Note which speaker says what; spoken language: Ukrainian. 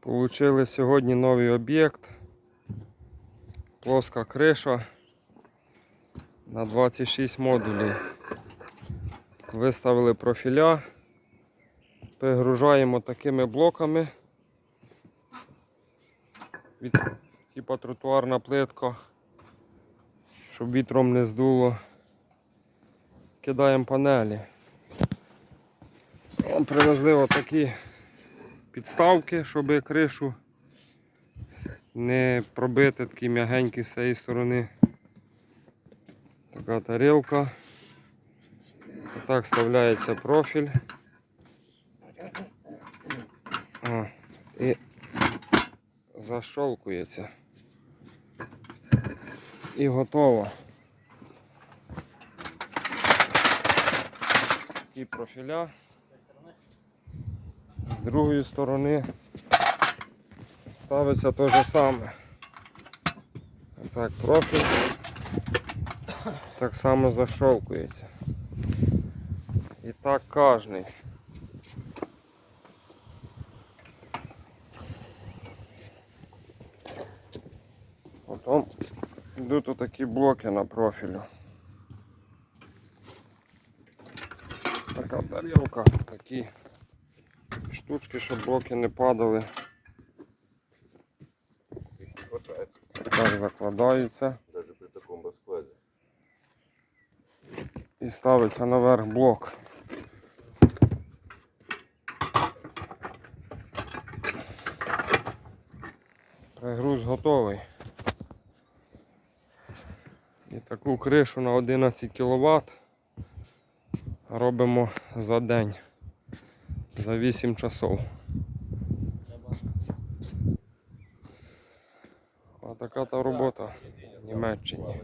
Speaker 1: Получили сьогодні новий об'єкт. Плоска криша на 26 модулів. Виставили профіля. Пригружаємо такими блоками. Від, типа тротуарна плитка, щоб вітром не здуло. Кидаємо панелі. Привезли отакі підставки, щоб кришу не пробити такі м'ягенькі з цієї сторони. Така тарілка. Отак вставляється профіль. О, і защолкується. І готово. Такі профіля. З другої сторони ставиться те же саме. Так, профіль так само защолкується. І так кожний. Потім йдуть отакі блоки на профілю. Така тарілка, такі штучки, щоб блоки не падали. Так закладаються
Speaker 2: даже при таком раскладе.
Speaker 1: і ставиться наверх блок. Пригруз готовий. І таку кришу на 11 кВт робимо за день, за 8 часов. Отака та робота в Німеччині.